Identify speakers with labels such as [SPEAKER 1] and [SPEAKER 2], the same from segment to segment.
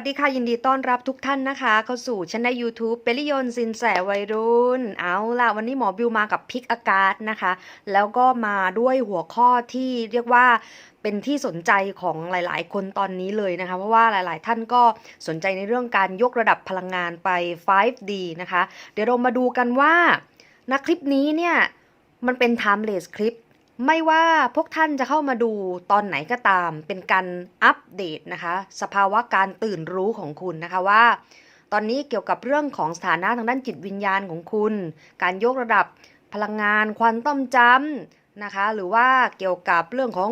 [SPEAKER 1] สวัสดีค่ะ ยินดีต้อนรับทุกท่านนะคะ เข้าสู่ช่องใน YouTube เปริยนสินแสวัยรุ่น เอาล่ะ วันนี้หมอบิวมากับพิกอากาศนะคะ แล้วก็มาด้วยหัวข้อที่เรียกว่าเป็นที่สนใจของหลาย ๆ คนตอนนี้เลยนะคะ เพราะว่าหลาย ๆ ท่านก็สนใจในเรื่องการยกระดับพลังงานไป 5D นะคะ เดี๋ยวเรามาดูกันว่าณคลิปนี้เนี่ยมันเป็น timeless คลิป ไม่ว่าพวกท่านจะเข้ามาดูตอนไหนก็ตาม เป็นการอัปเดตนะคะ สภาวะการตื่นรู้ของคุณนะคะว่า ตอนนี้เกี่ยวกับเรื่องของสถานะทางด้านจิตวิญญาณของคุณ การยกระดับพลังงานควอนตัมจัมป์นะคะ หรือว่าเกี่ยวกับเรื่องของ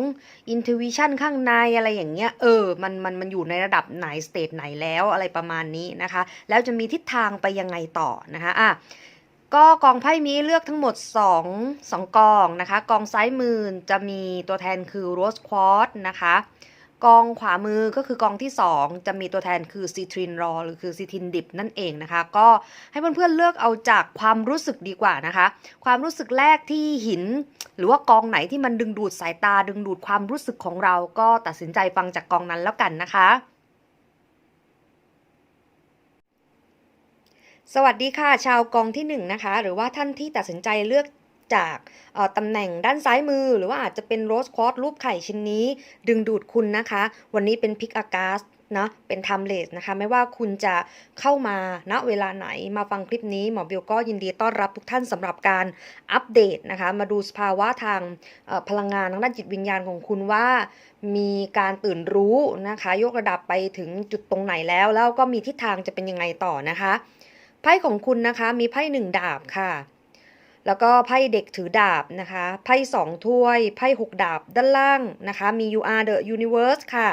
[SPEAKER 1] intuition ข้างในอะไรอย่างเงี้ยเออมันมันมันอยู่ในระดับไหนสเตจไหนแล้วอะไรประมาณนี้นะคะ แล้วจะมีทิศทางไปยังไงต่อนะคะอะ ก็กองไพ่มีเลือกทั้งหมด 2 2กองนะคะ กองซ้ายมือจะมีตัวแทนคือโรสควอตนะคะ กองขวามือก็คือกองที่ 2 จะมีตัวแทนคือซีทรินรอหรือคือซีทินดิบนั่นเองนะคะ ก็ให้เพื่อนๆเลือกเอาจากความรู้สึกดีกว่านะคะ ความรู้สึกแรกที่หิน หรือว่ากองไหนที่มันดึงดูดสายตาดึงดูดความรู้สึกของเราก็ตัดสินใจฟังจากกองนั้นแล้วกันนะคะ สวัสดีค่ะ ชาวกองที่1นงนะคะ หรือว่าท่านที่ตัดสินใจเลือกจากตำแหน่งด้านซ้ายมือ หรือว่าอาจจะเป็นโรสควอตรูปไข่ชิ้นนี้ ดึงดูดคุณนะคะ วันนี้เป็นพิกอากาสนะเป็นไทม์เลสนะคะ ไม่ว่าคุณจะเข้ามาณเวลาไหนมาฟังคลิปนี้ หมอบิวก็ยินดีต้อนรับทุกท่านสำหรับการอัปเดตนะคะ มาดูสภาวะทางพลังงานทางด้านจิตวิญญาณของคุณว่า มีการตื่นรู้นะคะ ยกระดับไปถึงจุดตรงไหนแล้ว แล้วก็มีทิศทางจะเป็นยังไงต่อนะคะ ไพ่ของคุณนะคะมีไพ่หนึ่งดาบค่ะ แล้วก็ไพ่เด็กถือดาบนะคะไพ่สองถ้วยไพ่หกดาบด้านล่างนะคะ มี you are the universe ค่ะ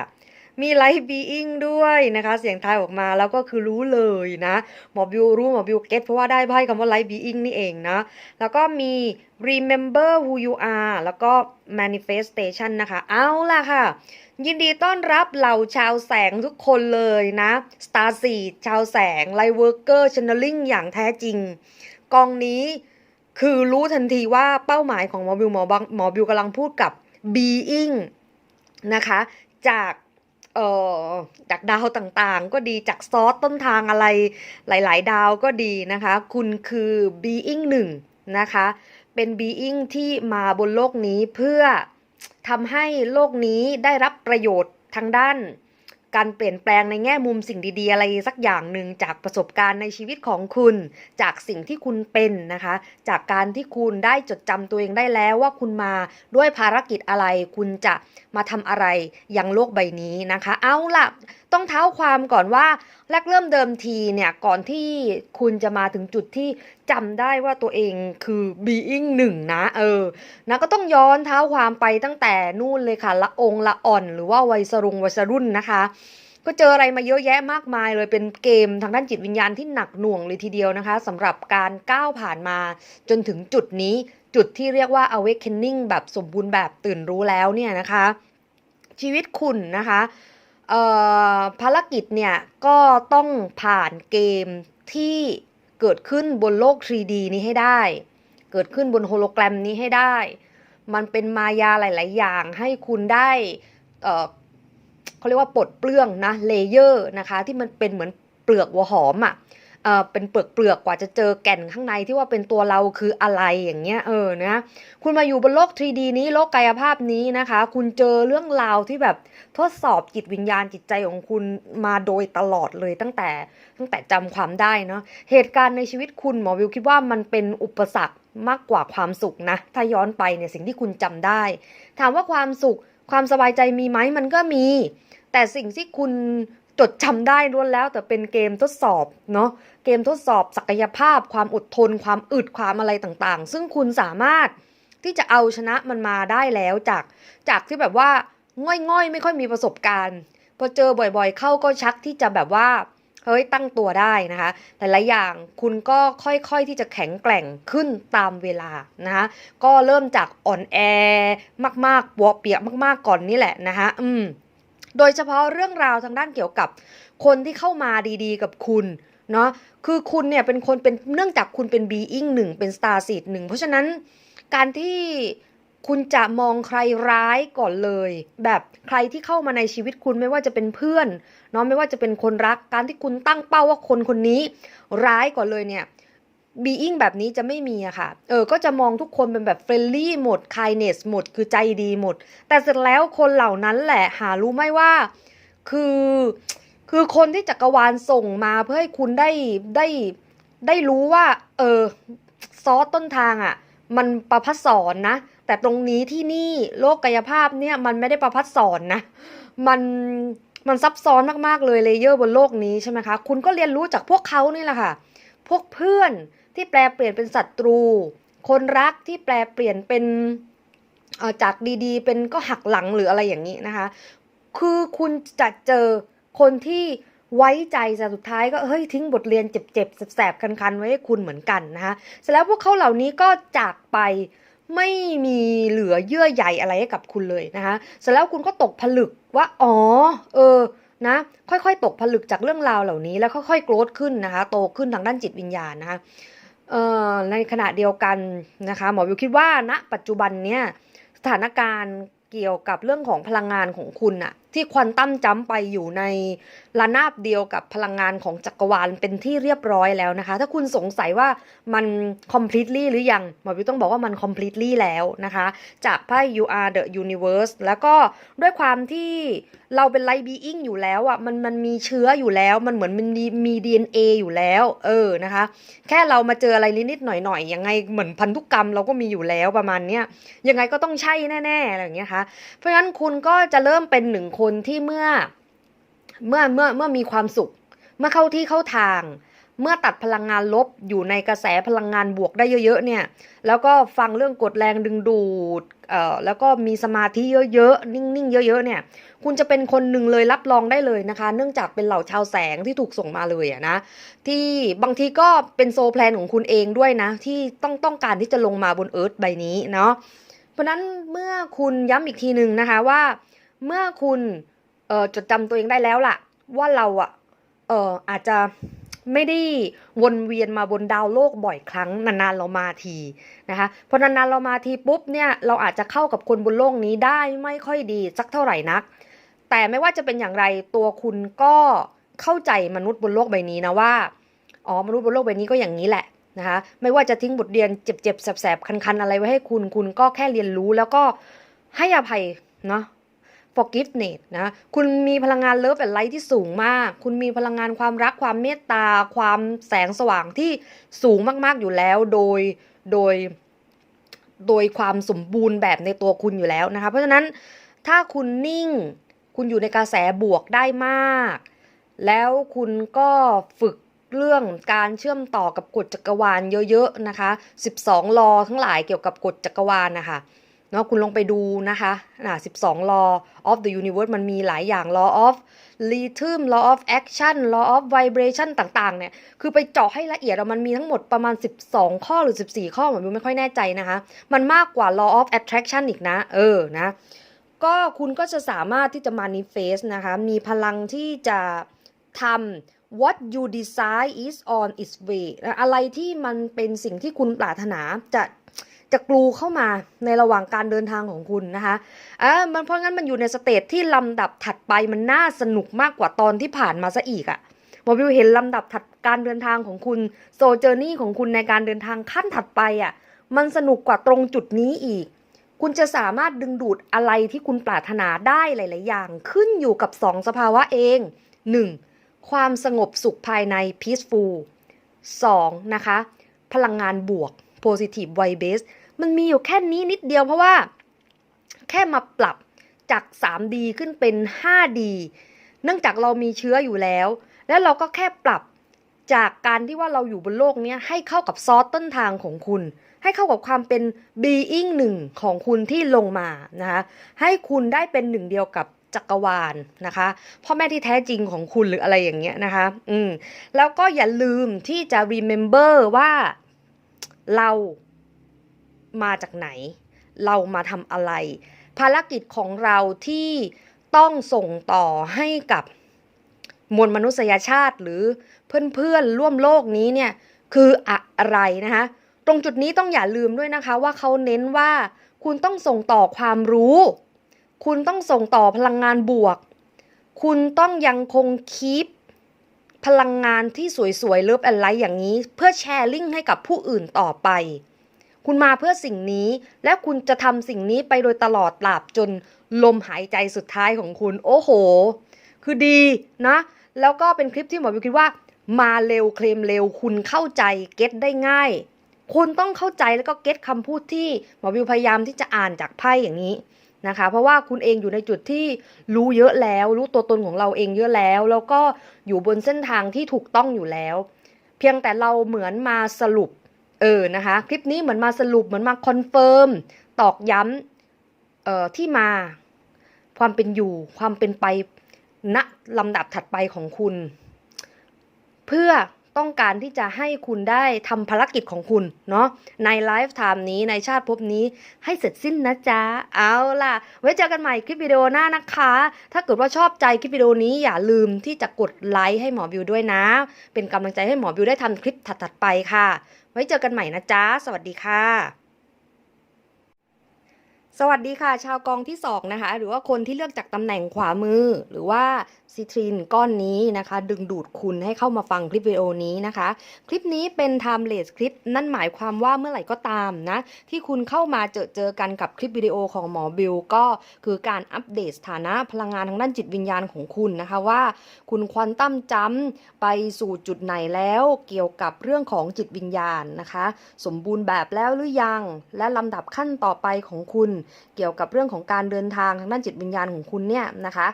[SPEAKER 1] มี life being ด้วยนะคะ เสียงทายออกมาแล้วก็คือรู้เลยนะ หมอบิวรู้หมอบิวเก็ตเพราะว่าได้ไพ่คำว่า life being นี่เองนะ แล้วก็มี remember who you are แล้วก็ manifestation นะคะ เอาล่ะค่ะ ยินดีต้อนรับเหล่าชาวแสงทุกคนเลยนะ Star s e e d ชาวแสง Light Worker Channeling อย่างแท้จริง กองนี้คือรู้ทันทีว่าเป้าหมายของหมอบิวหมอบังหมอบิวกำลังพูดกับ being นะคะ จากเอ่อจากดาวต่างๆ ก็ดีจากซอสต้นทางอะไรหลาย ๆ ดาวก็ดีนะคะ คุณคือ being หนึ่งนะคะ เป็น being ที่มาบนโลกนี้เพื่อทำให้โลกนี้ได้รับประโยชน์ทางด้าน การเปลี่ยนแปลงในแง่มุมสิ่งดีๆ อะไรสักอย่างหนึ่งจากประสบการณ์ในชีวิตของคุณ จากสิ่งที่คุณเป็นนะคะ จากการที่คุณได้จดจำตัวเองได้แล้วว่าคุณมาด้วยภารกิจอะไร คุณจะมาทำอะไรยังโลกใบนี้นะคะ เอาล่ะ ต้องเท้าความก่อนว่าแรกเริ่มเดิมทีเนี่ยก่อนที่คุณจะมาถึงจุดที่ จำได้ว่าตัวเองคือ being หนึ่งนะ เออ นะก็ต้องย้อนเท้าความไปตั้งแต่นู่นเลยค่ะ ละองละอ่อน หรือว่าวัยสรุงวัยสรุ่นนะคะ ก็เจออะไรมาเยอะแยะมากมายเลยเป็นเกมทางด้านจิตวิญญาณที่หนักหน่วงเลยทีเดียวนะคะสำหรับการก้าวผ่านมาจนถึงจุดนี้จุดที่เรียกว่า awakening แบบสมบูรณ์แบบตื่นรู้แล้วเนี่ยนะคะ ชีวิตคุณนะคะภารกิจเนี่ยก็ต้องผ่านเกมที่ เกิดขึ้นบนโลก 3D นี้ให้ได้ เกิดขึ้นบนโฮโลแกรมนี้ให้ได้ มันเป็นมายาหลาย ๆ อย่างให้คุณได้เเขาเรียกว่าปลดเปลื้องนะเลเยอร์นะคะที่มันเป็นเหมือนเปลือกหัวหอมอะ่ะ เออเป็นเปลือกเปลือกกว่าจะเจอแก่นข้างในที่ว่าเป็นตัวเราคืออะไรอย่างเงี้ยเออนะคุณมาอยู่บนโลก 3D นี้โลกกายภาพนี้นะคะ คุณเจอเรื่องราวที่แบบทดสอบจิตวิญญาณจิตใจของคุณมาโดยตลอดเลยตั้งแต่ตั้งแต่จำความได้เนาะเหตุการณ์ในชีวิตคุณหมอวิวคิดว่ามันเป็นอุปสรรคมากกว่าความสุขนะ ถ้าย้อนไปเนี่ยสิ่งที่คุณจำได้ ถามว่าความสุขความสบายใจมีไหมมันก็มี แต่สิ่งที่คุณ จดจำได้ล้วนแล้วแต่เป็นเกมทดสอบเนาะเกมทดสอบศักยภาพ ความอดทน ความอึดความอะไรต่างๆ ซึ่งคุณสามารถที่จะเอาชนะมันมาได้แล้วจาก จากที่แบบว่าง่อยๆ ไม่ค่อยมีประสบการณ์พอเจอบ่อยๆ เข้าก็ชักที่จะแบบว่าเฮ้ยตั้งตัวได้นะคะแต่ละอย่างคุณก็ค่อยๆที่จะแข็งแกร่งขึ้นตามเวลานะคะก็เริ่มจากอ่อนแอมากๆปวเปียกมากๆก่อนนี่แหละนะคะอืม โดยเฉพาะเรื่องราวทางด้านเกี่ยวกับคนที่เข้ามาดีๆ กับคุณเนาะคือคุณเนี่ยเป็นคนเป็นเนื่องจากคุณเป็น being หนึ่งเป็น star seed หนึ่งเพราะฉะนั้นการที่คุณจะมองใครร้ายก่อนเลย แบบใครที่เข้ามาในชีวิตคุณไม่ว่าจะเป็นเพื่อนเนาะไม่ว่าจะเป็นคนรักการที่คุณตั้งเป้าว่าคนคนนี้ร้ายก่อนเลยเนี่ย บีอิงแบบนี้จะไม่มีอะค่ะ เออ ก็จะมองทุกคนเป็นแบบเฟรนลี่หมดคายเนสหมด คือใจดีหมด แต่เสร็จแล้วคนเหล่านั้นแหละหารู้ไหมว่า คือ คือคนที่จักรวาลส่งมาเพื่อให้คุณได้ ได้ ได้รู้ว่า เออ ซอสต้นทางอะมันประพัดสอนนะ แต่ตรงนี้ที่นี่โลกกายภาพเนี่ย มันไม่ได้ประพัดสอนนะ มันมันซับซ้อนมาก ๆ เลยเลเยอร์บนโลกนี้ใช่ไหมคะ คุณก็เรียนรู้จากพวกเขานี่แหละค่ะ พวกเพื่อน ที่แปลเปลี่ยนเป็นศัตรู คนรักที่แปลเปลี่ยนเป็นจากดีๆ เป็นก็หักหลังหรืออะไรอย่างนี้นะคะ คือคุณจะเจอคนที่ไว้ใจแต่สุดท้ายก็เฮ้ยทิ้งบทเรียนเจ็บๆแสบๆคันๆ ไว้ให้คุณเหมือนกันนะคะเสร็จแล้วพวกเขาเหล่านี้ก็จากไปไม่มีเหลือเยื่อใยอะไรให้กับคุณเลยนะคะเสร็จแล้วคุณก็ตกผลึกว่า อ๋อ เออนะค่อยๆ ตกผลึกจากเรื่องราวเหล่านี้แล้วค่อยๆโกรธขึ้นนะคะ โตขึ้นทางด้านจิตวิญญาณนะคะ ในขณะเดียวกันนะคะหมอวิวคิดว่าณปัจจุบันเนี่ยสถานการณ์เกี่ยวกับเรื่องของพลังงานของคุณอะ ที่ควอนตัมจัมไปอยู่ในระนาบเดียวกับพลังงานของจักรวาลเป็นที่เรียบร้อยแล้วนะคะ ถ้าคุณสงสัยว่ามัน completely หรือยังหมอวิวต้องบอกว่ามัน completely แล้วนะคะ จากไพ่ you are the universe แล้วก็ด้วยความที่เราเป็น light being อยู่แล้วอะมันมันมีเชื้ออยู่แล้ว มันเหมือนมันมี DNA อยู่แล้ว เออนะคะ แค่เรามาเจออะไรนิดๆหน่อยๆยังไงเหมือนพันธุกรรมเราก็มีอยู่แล้วประมาณเนี้ยยังไงก็ต้องใช่แน่ๆอะไรอย่างเงี้ยค่ะเพราะฉะนั้นคุณก็จะเริ่มเป็นหนึ่งคนนที่เมื่อเมื่อเมื่อเมื่อมีความสุข เมื่อเข้าที่เข้าทาง เมื่อตัดพลังงานลบอยู่ในกระแสพลังงานบวกได้เยอะๆเนี่ย แล้วก็ฟังเรื่องกดแรงดึงดูดเอ่อแล้วก็มีสมาธิเยอะๆ นิ่งๆ เยอะๆ เนี่ย คุณจะเป็นคนหนึ่งเลยรับรองได้เลยนะคะ เนื่องจากเป็นเหล่าชาวแสงที่ถูกส่งมาเลยอะนะ ที่บางทีก็เป็นโซแพลนของคุณเองด้วยนะ ที่ต้องต้องการที่จะลงมาบนเอิร์ธใบนี้เนาะ เพราะนั้นเมื่อคุณย้ำอีกทีหนึ่งนะคะว่า เมื่อคุณเออจดจำตัวเองได้แล้วล่ะ ว่าเราอะเอออาจจะไม่ได้วนเวียนมาบนดาวโลกบ่อยครั้งนานๆเรามาทีนะคะพอนานๆเรามาทีปุ๊บเนี่ยเราอาจจะเข้ากับคนบนโลกนี้ได้ไม่ค่อยดีสักเท่าไหร่นัก แต่ไม่ว่าจะเป็นอย่างไรตัวคุณก็เข้าใจมนุษย์บนโลกใบนี้นะว่าอ๋อมนุษย์บนโลกใบนี้ก็อย่างนี้แหละนะคะไม่ว่าจะทิ้งบทเรียนเจ็บๆแสบๆคันๆอะไรไว้ให้คุณคุณก็แค่เรียนรู้แล้วก็ให้อภัยเนาะ forgiveness นะคุณมีพลังงานเลิฟแอนไลท์ที่สูงมาก คุณมีพลังงานความรักความเมตตา ความแสงสว่างที่สูงมากๆอยู่แล้วโดยโดย โดยความสมบูรณ์แบบในตัวคุณอยู่แล้วนะคะเพราะฉะนั้นถ้าคุณนิ่ง คุณอยู่ในกระแสบวกได้มาก แล้วคุณก็ฝึกเรื่องการเชื่อมต่อกับกฎจักรวาลเยอะๆนะคะ 12 ลอทั้งหลายเกี่ยวกับกฎจักรวาลนะคะ เนาะคุณลองไปดูนะคะอ่า12 law of the universe มันมีหลายอย่าง law of rhythm law of action law of vibration ต่างๆ เนี่ย คือไปเจาะให้ละเอียดมันมีทั้งหมดประมาณ 12 ข้อหรือ 14 ข้อผมไม่ค่อยแน่ใจนะคะ มันมากกว่า law of attraction อีกนะ เออ นะ ก็คุณก็จะสามารถที่จะ manifest นะคะ มีพลังที่จะทำ what you desire is on its way อะไรที่มันเป็นสิ่งที่คุณปรารถนาจะ จะกลูเข้ามาในระหว่างการเดินทางของคุณนะคะอ่ามันเพราะงั้นมันอยู่ในสเตจที่ลำดับถัดไปมันน่าสนุกมากกว่าตอนที่ผ่านมาซะอีกอะหมอวิวเห็นลำดับถัดการเดินทางของคุณโซเจอร์นี่ของคุณในการเดินทางขั้นถัดไปอะมันสนุกกว่าตรงจุดนี้อีก คุณจะสามารถดึงดูดอะไรที่คุณปรารถนาได้หลาย ๆ อย่างขึ้นอยู่กับสองสภาวะเอง 1. ความสงบสุขภายใน peaceful 2. นะคะ พลังงานบวก positive vibe มันมีอยู่แค่นี้นิดเดียวเพราะว่า แค่มาปรับจาก 3D ขึ้นเป็น 5D เนื่องจากเรามีเชื้ออยู่แล้ว แล้วเราก็แค่ปรับจากการที่ว่าเราอยู่บนโลกนี้ให้เข้ากับซอสต้นทางของคุณ ให้เข้ากับความเป็น being หนึ่งของคุณที่ลงมานะคะให้คุณได้เป็นหนึ่งเดียวกับจักรวาลนะคะพ่อแม่ที่แท้จริงของคุณหรืออะไรอย่างเงี้ยนะคะ อืมแล้วก็อย่าลืมที่จะ remember ว่า เรามาจากไหน เรามาทำอะไร ภารกิจของเราที่ต้องส่งต่อให้กับมวลมนุษยชาติหรือเพื่อนๆร่วมโลกนี้เนี่ยคืออะไรนะคะตรงจุดนี้ต้องอย่าลืมด้วยนะคะว่าเขาเน้นว่าคุณต้องส่งต่อความรู้ คุณต้องส่งต่อพลังงานบวก คุณต้องยังคงคีป พลังงานที่สวยๆเลิฟแอนไลท์อย่างนี้ เพื่อแชร์ลิงก์ให้กับผู้อื่นต่อไป คุณมาเพื่อสิ่งนี้และคุณจะทำสิ่งนี้ไปโดยตลอดตราบจนลมหายใจสุดท้ายของคุณ โอ้โห คือดีนะ แล้วก็เป็นคลิปที่หมอวิวคิดว่า มาเร็วเคลมเร็วคุณเข้าใจเก็ตได้ง่ายคุณต้องเข้าใจแล้วก็เก็ตคำพูดที่หมอวิวพยายามที่จะอ่านจากไพ่อย่างนี้ นะคะ เพราะว่าคุณเองอยู่ในจุดที่รู้เยอะแล้ว รู้ตัวตนของเราเองเยอะแล้ว แล้วก็อยู่บนเส้นทางที่ถูกต้องอยู่แล้ว เพียงแต่เราเหมือนมาสรุปเออนะคะ คลิปนี้เหมือนมาสรุปเหมือนมาคอนเฟิร์มตอกย้ำเอ่อที่มาความเป็นอยู่ความเป็นไปณลำดับถัดไปของคุณ เพื่อ ต้องการที่จะให้คุณได้ทำภารกิจของคุณเนาะในไลฟ์ไทม์นี้ในชาติภพนี้ให้เสร็จสิ้นนะจ๊ะ เอาล่ะ ไว้เจอกันใหม่คลิปวิดีโอหน้านะคะ ถ้าเกิดว่าชอบใจคลิปวิดีโอนี้อย่าลืมที่จะกดไลค์ให้หมอบิวด้วยนะ เป็นกำลังใจให้หมอบิวได้ทำคลิปถัดๆไปค่ะ ไว้เจอกันใหม่นะจ๊ะ สวัสดีค่ะ สวัสดีค่ะ ชาวกองที่2นะคะหรือว่าคนที่เลือกจากตำแหน่งขวามือ หรือว่าซิทรินก้อนนี้นะคะ ดึงดูดคุณให้เข้ามาฟังคลิปวิดีโอนี้นะคะ คลิปนี้เป็น timeless คลิป นั่นหมายความว่าเมื่อไหร่ก็ตามนะ ที่คุณเข้ามาเจอเจอกันกับคลิปวิดีโอของหมอบิวก็คือการอัปเดตสถานะพลังงานทางด้านจิตวิญญาณของคุณนะคะว่า คุณควอนตัมจัมป์ไปสู่จุดไหนแล้วเกี่ยวกับเรื่องของจิตวิญญาณนะคะ สมบูรณ์แบบแล้วหรือยัง และลำดับขั้นต่อไปของคุณเกี่ยวกับเรื่องของการเดินทางทางด้านจิตวิญญาณของคุณเนี่ยนะคะ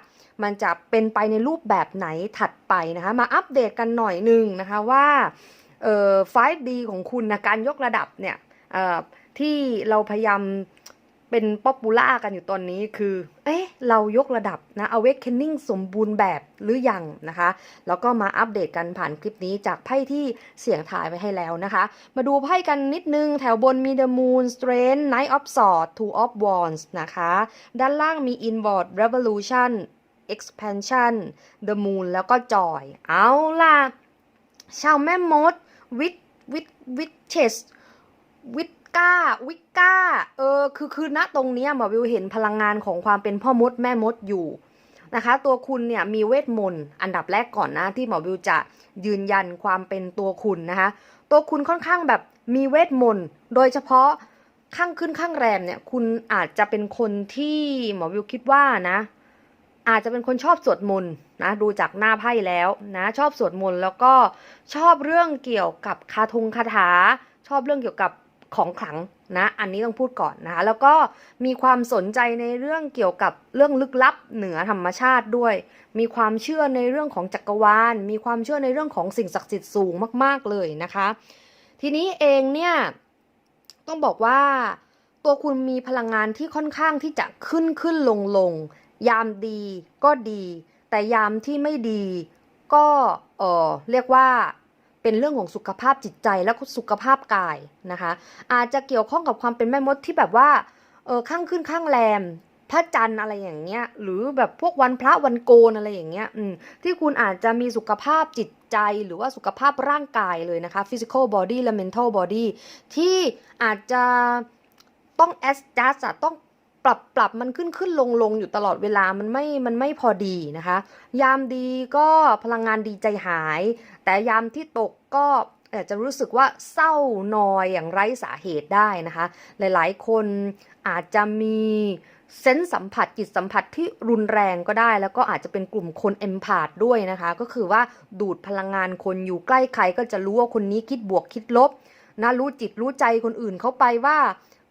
[SPEAKER 1] มันจะเป็นไปในรูปแบบไหนถัดไปนะคะ มาอัปเดตกันหน่อยหนึ่งนะคะว่าเอ่อ 5D ของคุณนะการยกระดับเนี่ยที่เราพยายาม เป็นป๊อปปูล่ากันอยู่ตอนนี้คือ เอ๊ะ เรายกระดับนะ awakening สมบูรณ์แบบหรือยังนะคะ แล้วก็มาอัปเดตกันผ่านคลิปนี้จากไพ่ที่เสียงถ่ายไปให้แล้วนะคะ มาดูไพ่กันนิดนึง แถวบนมี the moon strength knight of swords two of wands นะคะ ด้านล่างมี inward revolution expansion the moon แล้วก็ joy เอาล่ะ ชาวแม่มดวิทวิทวิทเชสวิท ก้าวิก้าเออคือคือณตรงนี้หมอวิวเห็นพลังงานของความเป็นพ่อมดแม่มดอยู่นะคะ ตัวคุณเนี่ยมีเวทมนต์อันดับแรกก่อนนะ ที่หมอวิวจะยืนยันความเป็นตัวคุณนะคะ ตัวคุณค่อนข้างแบบมีเวทมนต์โดยเฉพาะข้างขึ้นข้างแรมเนี่ย คุณอาจจะเป็นคนที่หมอวิวคิดว่านะ อาจจะเป็นคนชอบสวดมนต์นะดูจากหน้าไพ่แล้วนะชอบสวดมนต์แล้วก็ชอบเรื่องเกี่ยวกับคาทงคาถา ชอบเรื่องเกี่ยวกับ ของขลังนะ อันนี้ต้องพูดก่อนนะคะ แล้วก็มีความสนใจในเรื่องเกี่ยวกับเรื่องลึกลับเหนือธรรมชาติด้วย มีความเชื่อในเรื่องของจักรวาล มีความเชื่อในเรื่องของสิ่งศักดิ์สิทธิ์สูงมาก ๆเลยนะคะ ทีนี้เองเนี่ยต้องบอกว่าตัวคุณมีพลังงานที่ค่อนข้างที่จะขึ้นขึ้นลงลงยามดีก็ดี แต่ยามที่ไม่ดีก็เออเรียกว่า เป็นเรื่องของสุขภาพจิตใจและสุขภาพกายนะคะ อาจจะเกี่ยวข้องกับความเป็นแม่มดที่แบบว่าเออข้างขึ้นข้างแรมพระจันทร์อะไรอย่างเงี้ย หรือแบบพวกวันพระวันโกนอะไรอย่างเงี้ยอืมที่คุณอาจจะมีสุขภาพจิตใจหรือว่าสุขภาพร่างกายเลยนะคะ physical body และ mental body ที่อาจจะต้อง adjust ต้อง ปรับปรับมันขึ้นขึ้นลงลงอยู่ตลอดเวลามันไม่มันไม่พอดีนะคะ ยามดีก็พลังงานดีใจหาย แต่ยามที่ตกก็อาจจะรู้สึกว่าเศร้านอยอย่างไร้สาเหตุได้นะคะ หลายๆ คนอาจจะมีเซนส์สัมผัสจิตสัมผัสที่รุนแรงก็ได้ แล้วก็อาจจะเป็นกลุ่มคนเอมพาดด้วยนะคะ ก็คือว่าดูดพลังงานคนอยู่ใกล้ใครก็จะรู้ว่าคนนี้คิดบวกคิดลบนะรู้จิตรู้ใจคนอื่นเขาไปว่า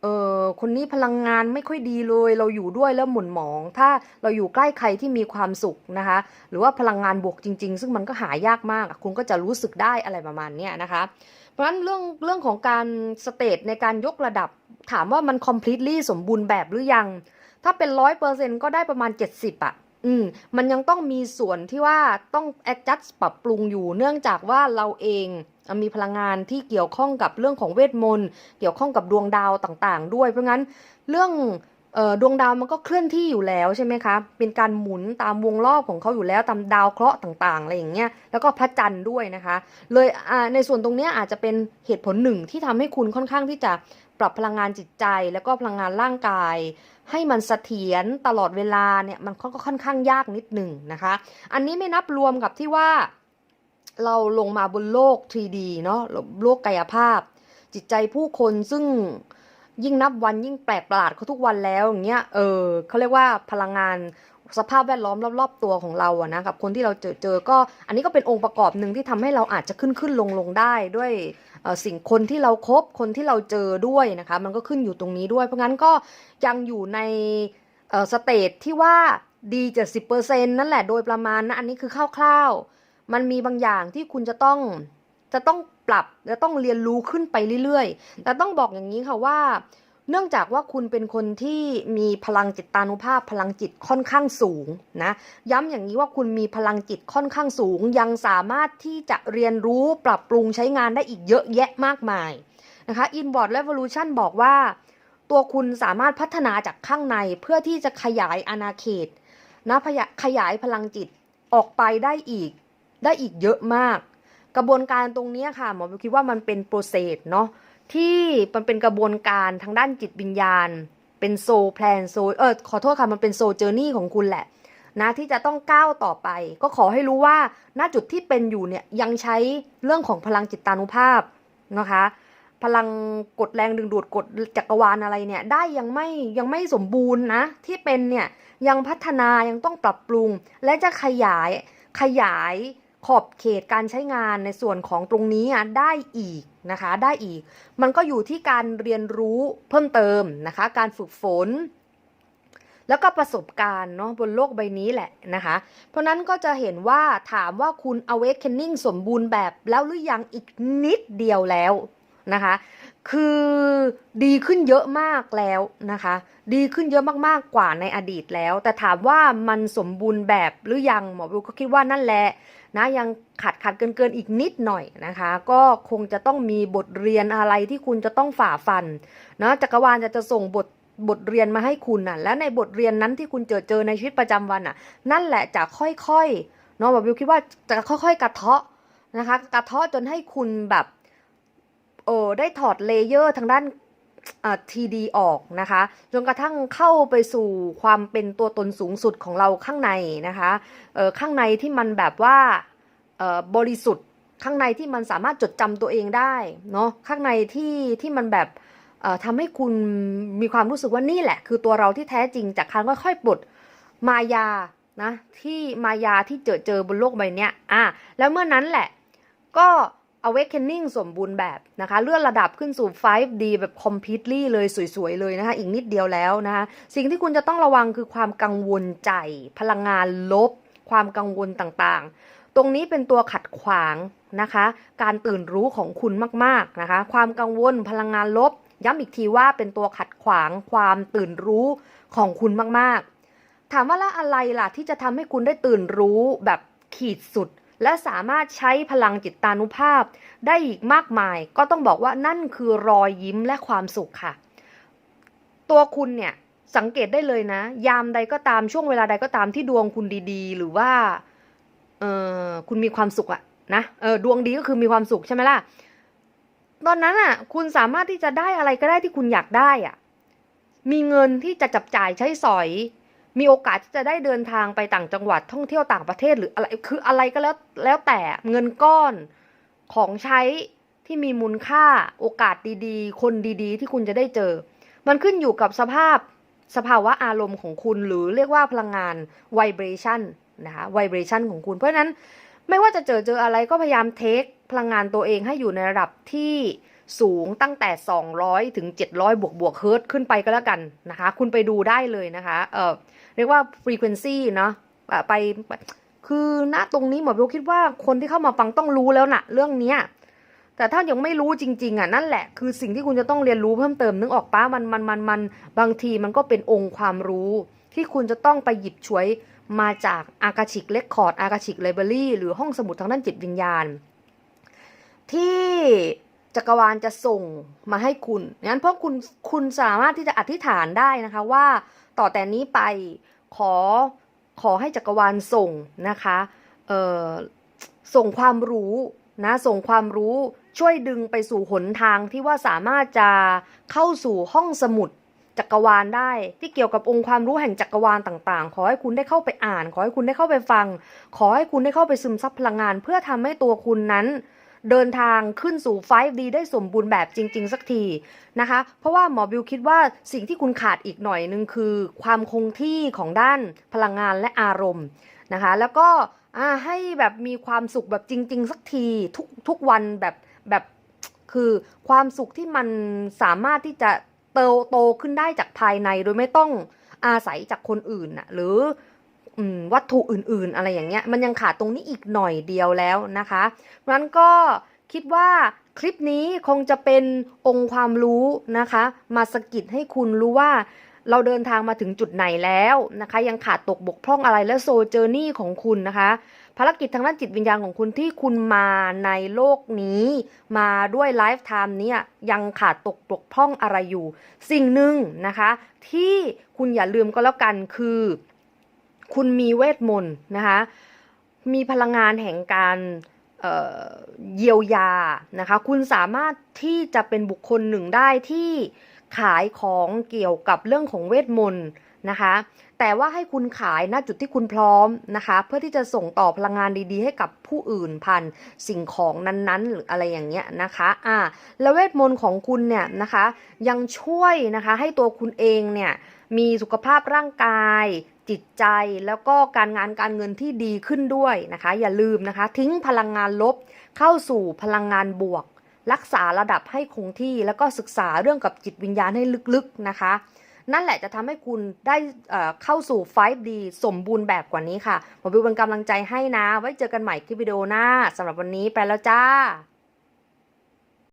[SPEAKER 1] เออคนนี้พลังงานไม่ค่อยดีเลย เราอยู่ด้วยแล้วหม่นหมอง ถ้าเราอยู่ใกล้ใครที่มีความสุขนะคะ หรือว่าพลังงานบวกจริง ๆ ซึ่งมันก็หายากมาก คุณก็จะรู้สึกได้อะไรประมาณนี้นะคะ เพราะฉะนั้นเรื่องเรื่องของการสเตจในการยกระดับ ถามว่ามัน completely สมบูรณ์แบบหรือยัง ถ้าเป็นร้อยเปอร์เซ็นก็ได้ประมาณ 70อะ อืมมันยังต้องมีส่วนที่ว่าต้อง adjust ปรับปรุงอยู่ เนื่องจากว่าเราเองมีพลังงานที่เกี่ยวข้องกับเรื่องของเวทมนต์ เกี่ยวข้องกับดวงดาวต่างๆ ด้วย เพราะงั้นเรื่องออดวงดาวมันก็เคลื่อนที่อยู่แล้วใช่ไหมคะ เป็นการหมุนตามวงรอบของเขาอยู่แล้วตามดาวเคราะห์ต่างๆอะไรอย่างเงี้ย แล้วก็พระจันทร์ด้วยนะคะ เลยในส่วนตรงนี้อาจจะเป็นเหตุผลหนึ่งที่ทำให้คุณค่อนข้างที่จะ ปรับพลังงานจิตใจแล้วก็พลังงานร่างกาย ให้มันเสถียรตลอดเวลาเนี่ยมันก็ค่อนข้างยากนิดหนึ่งนะคะ อันนี้ไม่นับรวมกับที่ว่า เราลงมาบนโลก 3D เนาะโลกกายภาพ จิตใจผู้คนซึ่งยิ่งนับวันยิ่งแปลกประหลาดเขาทุกวันแล้วอย่างเงี้ยเออเขาเรียกว่าพลังงานสภาพแวดล้อมรอบๆตัวของเราอะนะกับคนที่เราเจอเจอก็อันนี้ก็เป็นองค์ประกอบหนึ่งที่ทำให้เราอาจจะขึ้นขึ้นลงลงได้ด้วย สิ่งคนที่เราครบคนที่เราเจอด้วยนะคะ มันก็ขึ้นอยู่ตรงนี้ด้วย เพราะงั้นก็ยังอยู่ในสเตจที่ว่าดีเจ็ดสิบเปอร์เซ็นต์นั่นแหละโดยประมาณนะอันนี้คือคร่าวๆ มันมีบางอย่างที่คุณจะต้องจะต้องปรับและต้องเรียนรู้ขึ้นไปเรื่อยๆ แต่ต้องบอกอย่างนี้ค่ะว่า เนื่องจากว่าคุณเป็นคนที่มีพลังจิตตานุภาพพลังจิตค่อนข้างสูงนะย้ำอย่างนี้ว่าคุณมีพลังจิตค่อนข้างสูง ยังสามารถที่จะเรียนรู้ปรับปรุงใช้งานได้อีกเยอะแยะมากมายนะคะ Inboard Revolution บอกว่า ตัวคุณสามารถพัฒนาจากข้างในเพื่อที่จะขยายอาณาเขตนะพยขยายพลังจิตออกไปได้อีกได้อีกเยอะมาก กระบวนการตรงนี้ค่ะหมอบิวคิดว่ามันเป็นโปรเซสเนาะ ที่มันเป็นกระบวนการทางด้านจิตวิญญาณ เป็นโซแพลนโซเออขอโทษค่ะมันเป็นโซเจอร์นี่ของคุณแหละนะที่จะต้องก้าวต่อไป ก็ขอให้รู้ว่าณจุดที่เป็นอยู่เนี่ยยังใช้เรื่องของพลังจิตตานุภาพนะคะ พลังกดแรงดึงดูดกดจักรวาลอะไรเนี่ย ได้ยังไม่ยังไม่สมบูรณ์นะ ที่เป็นเนี่ยยังพัฒนายังต้องปรับปรุง และจะขยายขยาย ขอบเขตการใช้งานในส่วนของตรงนี้ได้อีกนะคะ ได้อีก มันก็อยู่ที่การเรียนรู้เพิ่มเติมนะคะ การฝึกฝน แล้วก็ประสบการณ์เนาะบนโลกใบนี้แหละนะคะ เพราะนั้นก็จะเห็นว่าถามว่าคุณ awakening สมบูรณ์แบบแล้วหรือยังอีกนิดเดียวแล้วนะคะ คือดีขึ้นเยอะมากแล้วนะคะ ดีขึ้นเยอะมากๆกว่าในอดีตแล้ว แต่ถามว่ามันสมบูรณ์แบบหรือยังหมอบิวก็คิดว่านั่นแหละ นะยังขาดขาดเกินเกินอีกนิดหน่อยนะคะ ก็คงจะต้องมีบทเรียนอะไรที่คุณจะต้องฝ่าฟันนะจักรวาลจะจะส่งบทบทเรียนมาให้คุณน่ะ และในบทเรียนนั้นที่คุณเจอเจอในชีวิตประจำวันน่ะ นั่นแหละจะค่อยๆเนาะแบบวิวคิดว่าจะค่อย ๆ กระเทาะนะคะ กระเทาะจนให้คุณแบบเออได้ถอดเลเยอร์ทางด้าน ทีดีออกนะคะจนกระทั่งเข้าไปสู่ความเป็นตัวตนสูงสุดของเราข้างในนะคะข้างในที่มันแบบว่าบริสุทธิ์ข้างในที่มันสามารถจดจำตัวเองได้เนาะข้างในที่ที่มันแบบเอ่อทำให้คุณมีความรู้สึกว่านี่แหละ คือตัวเราที่แท้จริงจากการค่อยๆปลดมายานะที่มายาที่เจอเจอบนโลกใบนี้อะแล้วเมื่อนั้นแหละก็ awakening สมบูรณ์แบบนะคะ เลื่อนระดับขึ้นสู่ 5D แบบ completely เลยสวย ๆ เลยนะคะ อีกนิดเดียวแล้วนะคะสิ่งที่คุณจะต้องระวังคือความกังวลใจ พลังงานลบ ความกังวลต่างๆ ตรงนี้เป็นตัวขัดขวางนะคะ การตื่นรู้ของคุณมากๆนะคะ ความกังวลพลังงานลบ ย้ำอีกทีว่าเป็นตัวขัดขวางความตื่นรู้ของคุณมากๆ ถามว่าแล้วอะไรล่ะที่จะทำให้คุณได้ตื่นรู้แบบขีดสุด และสามารถใช้พลังจิตตานุภาพ ได้อีกมากมาย ก็ต้องบอกว่านั่นคือรอยยิ้มและความสุขค่ะ ตัวคุณเนี่ยสังเกตได้เลยนะ ยามใดก็ตามช่วงเวลาใดก็ตามที่ดวงคุณดีๆ หรือว่าเออคุณมีความสุขอะนะเออดวงดีก็คือมีความสุขใช่ไหมล่ะตอนนั้นอะคุณสามารถที่จะได้อะไรก็ได้ที่คุณอยากได้อะมีเงินที่จะจับจ่ายใช้สอย มีโอกาสที่จะได้เดินทางไปต่างจังหวัดท่องเที่ยวต่างประเทศหรืออะไรคืออะไรก็แล้วแล้วแต่เงินก้อนของใช้ที่มีมูลค่าโอกาสดีๆ คนดีๆ ที่คุณจะได้เจอ มันขึ้นอยู่กับสภาพสภาวะอารมณ์ของคุณหรือเรียกว่าพลังงาน vibration นะคะ vibration ของคุณเพราะฉะนั้นไม่ว่าจะเจอเจออะไรก็พยายามเทค พลังงานตัวเองให้อยู่ในระดับที่สูงตั้งแต่ 200 ถึง 700 บวกบวกเฮิร์ตขึ้นไปก็แล้วกันนะคะ คุณไปดูได้เลยนะคะเออเรียกว่า frequency เนาะไปไป คือณตรงนี้หมอบิวคิดว่าคนที่เข้ามาฟังต้องรู้แล้วนะเรื่องเนี้ยแต่ถ้ายังไม่รู้จริง ๆ อะนั่นแหละคือสิ่งที่คุณจะต้องเรียนรู้เพิ่มเติมนึกออกป้ามันมันมันมันบางทีมันก็เป็นองค์ความรู้ ที่คุณจะต้องไปหยิบฉวยมาจากอากาชิกเลคคอร์ดอากาชิกไลบรารีหรือห้องสมุดทางด้านจิตวิญญาณ ที่จักรวาลจะส่งมาให้คุณงั้นเพราะคุณคุณสามารถที่จะอธิษฐานได้นะคะว่าต่อแต่นี้ไปขอขอให้จักรวาลส่งนะคะเอ่อส่งความรู้นะส่งความรู้ช่วยดึงไปสู่หนทางที่ว่าสามารถจะเข้าสู่ห้องสมุดจักรวาลได้ ที่เกี่ยวกับองค์ความรู้แห่งจักรวาลต่างๆ ขอให้คุณได้เข้าไปอ่าน ขอให้คุณได้เข้าไปฟัง ขอให้คุณได้เข้าไปซึมซับพลังงาน เพื่อทำให้ตัวคุณนั้น เดินทางขึ้นสู่ 5D ได้สมบูรณ์แบบจริง ๆ สักทีนะคะ เพราะว่าหมอบิวคิดว่าสิ่งที่คุณขาดอีกหน่อยนึงคือ ความคงที่ของด้านพลังงานและอารมณ์นะคะ แล้วก็ให้แบบมีความสุขแบบจริง ๆ สักทีทุกทุกวันแบบแบบคือความสุขที่มันสามารถที่จะเติบโตขึ้นได้จากภายในโดยไม่ต้องอาศัยจากคนอื่นนะหรือ วัตถุอื่นๆ อะไรอย่างเงี้ยมันยังขาดตรงนี้อีกหน่อยเดียวแล้วนะคะเพราะฉะนั้นก็คิดว่าคลิปนี้คงจะเป็นองค์ความรู้นะคะ มาสะกิดให้คุณรู้ว่าเราเดินทางมาถึงจุดไหนแล้วนะคะ ยังขาดตกบกพร่องอะไรและโซเจอร์นี่ของคุณนะคะ ภารกิจทางด้านจิตวิญญาณของคุณที่คุณมาในโลกนี้ มาด้วยไลฟ์ไทม์เนี่ยยังขาดตกบกพร่องอะไรอยู่ สิ่งหนึ่งนะคะ ที่คุณอย่าลืมก็แล้วกันคือ คุณมีเวทมนต์นะคะมีพลังงานแห่งการเเยียวยานะคะคุณสามารถที่จะเป็นบุคคลหนึ่งได้ที่ขายของเกี่ยวกับเรื่องของเวทมนต์นะคะแต่ว่าให้คุณขายณจุดที่คุณพร้อมนะคะเพื่อที่จะส่งต่อพลังงานดีๆ ให้กับผู้อื่นผ่านสิ่งของนั้นๆ หรืออะไรอย่างเงี้ยนะคะอ่าแล้วเวทมนต์ของคุณเนี่ยนะคะยังช่วยนะคะให้ตัวคุณเองเนี่ยมีสุขภาพร่างกาย จิตใจแล้วก็การงานการเงินที่ดีขึ้นด้วยนะคะ อย่าลืมนะคะ ทิ้งพลังงานลบเข้าสู่พลังงานบวก รักษาระดับให้คงที่แล้วก็ศึกษาเรื่องกับจิตวิญญาณให้ลึกๆนะคะ นั่นแหละจะทำให้คุณได้เข้าสู่ 5D สมบูรณ์แบบกว่านี้ค่ะหมบิวเป็นกำลังใจให้นะ ไว้เจอกันใหม่คลิปวิดีโอหน้าสำหรับวันนี้ไปแล้วจ้า